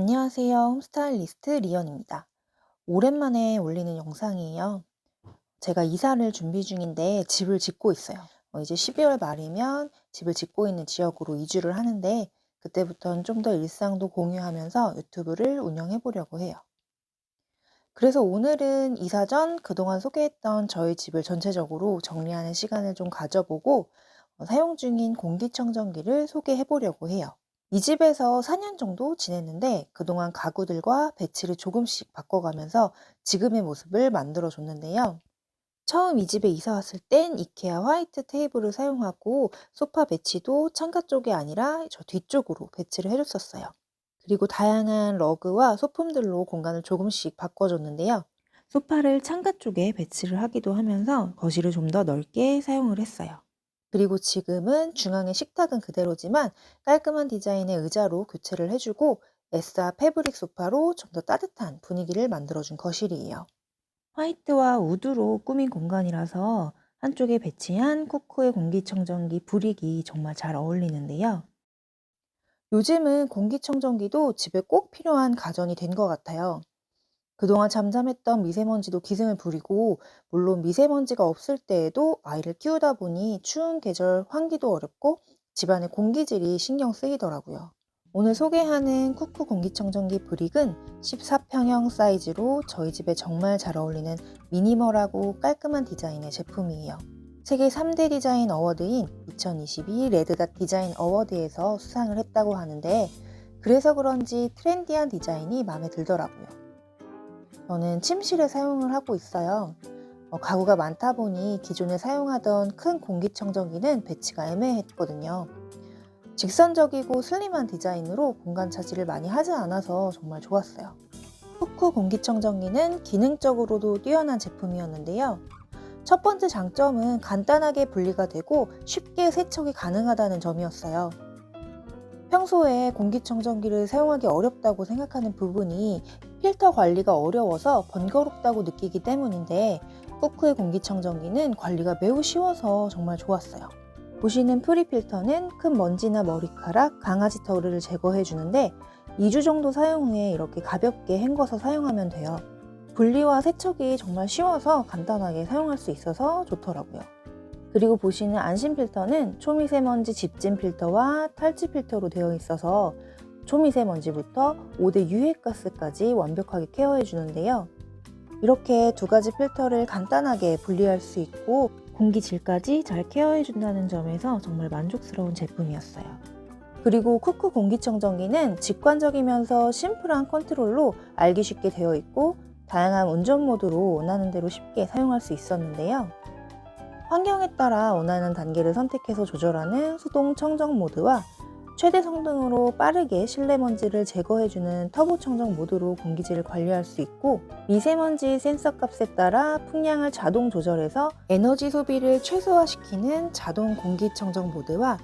안녕하세요. 홈스타일리스트 리언입니다. 오랜만에 올리는 영상이에요. 제가 이사를 준비 중인데 집을 짓고 있어요. 어, 이제 12월 말이면 집을 짓고 있는 지역으로 이주를 하는데 그때부터는 좀 더 일상도 공유하면서 유튜브를 운영해 보려고 해요. 그래서 오늘은 이사 전 그동안 소개했던 저희 집을 전체적으로 정리하는 시간을 좀 가져보고 어, 사용 중인 공기청정기를 소개해 보려고 해요. 이 집에서 4년 정도 지냈는데 그동안 가구들과 배치를 조금씩 바꿔가면서 지금의 모습을 만들어 줬는데요. 처음 이 집에 이사 왔을 땐 이케아 화이트 테이블을 사용하고 소파 배치도 창가 쪽이 아니라 저 뒤쪽으로 배치를 해줬었어요. 그리고 다양한 러그와 소품들로 공간을 조금씩 바꿔줬는데요. 소파를 창가 쪽에 배치를 하기도 하면서 거실을 좀 더 넓게 사용을 했어요. 그리고 지금은 중앙의 식탁은 그대로지만 깔끔한 디자인의 의자로 교체를 해주고 에싸 패브릭 소파로 좀 더 따뜻한 분위기를 만들어준 거실이에요. 화이트와 우드로 꾸민 공간이라서 한쪽에 배치한 쿠쿠의 공기청정기 브릭이 정말 잘 어울리는데요. 요즘은 공기청정기도 집에 꼭 필요한 가전이 된 것 같아요. 그동안 잠잠했던 미세먼지도 기승을 부리고, 물론 미세먼지가 없을 때에도 아이를 키우다 보니 추운 계절 환기도 어렵고 집안의 공기질이 신경 쓰이더라고요. 오늘 소개하는 쿠쿠 공기청정기 브릭은 14평형 사이즈로 저희 집에 정말 잘 어울리는 미니멀하고 깔끔한 디자인의 제품이에요. 세계 3대 디자인 어워드인 2022 레드닷 디자인 어워드에서 수상을 했다고 하는데 그래서 그런지 트렌디한 디자인이 마음에 들더라고요. 저는 침실에 사용을 하고 있어요. 어, 가구가 많다 보니 기존에 사용하던 큰 공기청정기는 배치가 애매했거든요. 직선적이고 슬림한 디자인으로 공간 차지를 많이 하지 않아서 정말 좋았어요. 후쿠 공기청정기는 기능적으로도 뛰어난 제품이었는데요. 첫 번째 장점은 간단하게 분리가 되고 쉽게 세척이 가능하다는 점이었어요. 평소에 공기청정기를 사용하기 어렵다고 생각하는 부분이 필터 관리가 어려워서 번거롭다고 느끼기 때문인데 후쿠의 공기청정기는 관리가 매우 쉬워서 정말 좋았어요. 보시는 프리 필터는 큰 먼지나 머리카락, 강아지 털을 제거해 주는데 2주 정도 사용 후에 이렇게 가볍게 헹궈서 사용하면 돼요. 분리와 세척이 정말 쉬워서 간단하게 사용할 수 있어서 좋더라고요. 그리고 보시는 안심 필터는 초미세먼지 집진 필터와 탈취 필터로 되어 있어서 초미세먼지부터 5대 유해가스까지 완벽하게 케어해 주는데요. 이렇게 두 가지 필터를 간단하게 분리할 수 있고 공기질까지 잘 케어해 준다는 점에서 정말 만족스러운 제품이었어요. 그리고 쿠쿠 공기청정기는 직관적이면서 심플한 컨트롤로 알기 쉽게 되어 있고 다양한 운전 모드로 원하는 대로 쉽게 사용할 수 있었는데요. 환경에 따라 원하는 단계를 선택해서 조절하는 수동 청정 모드와 최대 성능으로 빠르게 실내 먼지를 제거해주는 터보 청정 모드로 공기질을 관리할 수 있고 미세먼지 센서 값에 따라 풍량을 자동 조절해서 에너지 소비를 최소화시키는 자동 공기 청정 모드와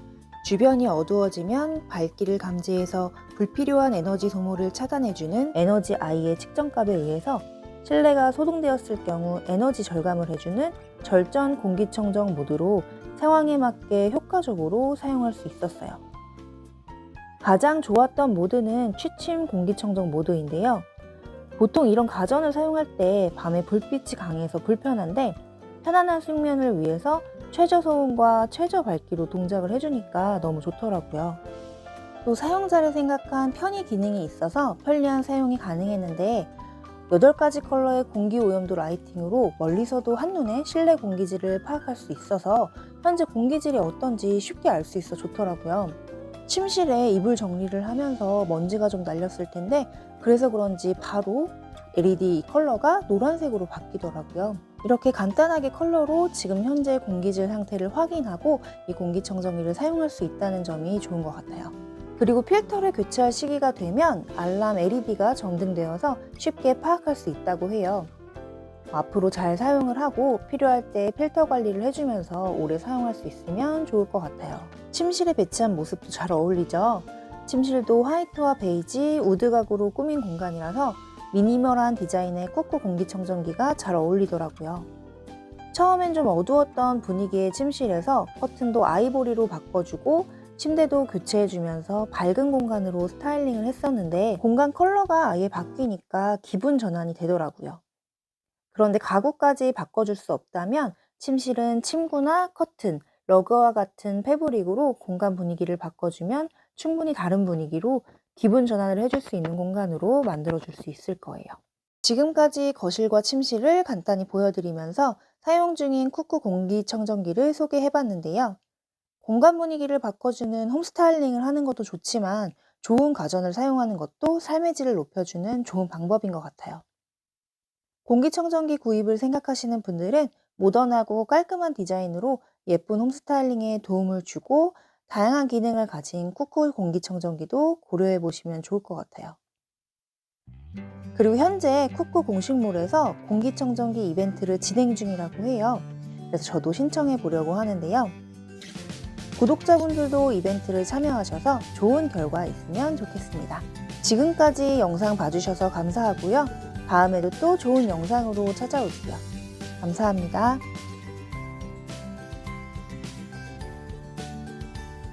주변이 어두워지면 밝기를 감지해서 불필요한 에너지 소모를 차단해주는 에너지 아이의 측정값에 의해서 실내가 소동되었을 경우 에너지 절감을 해주는 절전 공기청정 모드로 상황에 맞게 효과적으로 사용할 수 있었어요. 가장 좋았던 모드는 취침 공기청정 모드인데요. 보통 이런 가전을 사용할 때 밤에 불빛이 강해서 불편한데 편안한 숙면을 위해서 최저 소음과 최저 밝기로 동작을 해주니까 너무 좋더라고요. 또 사용자를 생각한 편의 기능이 있어서 편리한 사용이 가능했는데 8가지 컬러의 공기 오염도 라이팅으로 멀리서도 한눈에 실내 공기질을 파악할 수 있어서 현재 공기질이 어떤지 쉽게 알 수 있어 좋더라고요. 침실에 이불 정리를 하면서 먼지가 좀 날렸을 텐데 그래서 그런지 바로 LED 컬러가 노란색으로 바뀌더라고요. 이렇게 간단하게 컬러로 지금 현재 공기질 상태를 확인하고 이 공기청정기를 사용할 수 있다는 점이 좋은 것 같아요. 그리고 필터를 교체할 시기가 되면 알람 LED가 점등되어서 쉽게 파악할 수 있다고 해요. 앞으로 잘 사용을 하고 필요할 때 필터 관리를 해주면서 오래 사용할 수 있으면 좋을 것 같아요. 침실에 배치한 모습도 잘 어울리죠? 침실도 화이트와 베이지, 우드 가구로 꾸민 공간이라서 미니멀한 디자인의 쿠쿠 공기청정기가 잘 어울리더라고요. 처음엔 좀 어두웠던 분위기의 침실에서 커튼도 아이보리로 바꿔주고 침대도 교체해주면서 밝은 공간으로 스타일링을 했었는데 공간 컬러가 아예 바뀌니까 기분 전환이 되더라고요. 그런데 가구까지 바꿔줄 수 없다면 침실은 침구나 커튼, 러그와 같은 패브릭으로 공간 분위기를 바꿔주면 충분히 다른 분위기로 기분 전환을 해줄 수 있는 공간으로 만들어줄 수 있을 거예요. 지금까지 거실과 침실을 간단히 보여드리면서 사용 중인 쿠쿠 공기청정기를 소개해봤는데요. 공간 분위기를 바꿔주는 홈스타일링을 하는 것도 좋지만 좋은 가전을 사용하는 것도 삶의 질을 높여주는 좋은 방법인 것 같아요. 공기청정기 구입을 생각하시는 분들은 모던하고 깔끔한 디자인으로 예쁜 홈스타일링에 도움을 주고 다양한 기능을 가진 쿠쿠 공기청정기도 고려해 보시면 좋을 것 같아요. 그리고 현재 쿠쿠 공식몰에서 공기청정기 이벤트를 진행 중이라고 해요. 그래서 저도 신청해 보려고 하는데요. 구독자분들도 이벤트를 참여하셔서 좋은 결과 있으면 좋겠습니다. 지금까지 영상 봐주셔서 감사하고요. 다음에도 또 좋은 영상으로 찾아올게요. 감사합니다.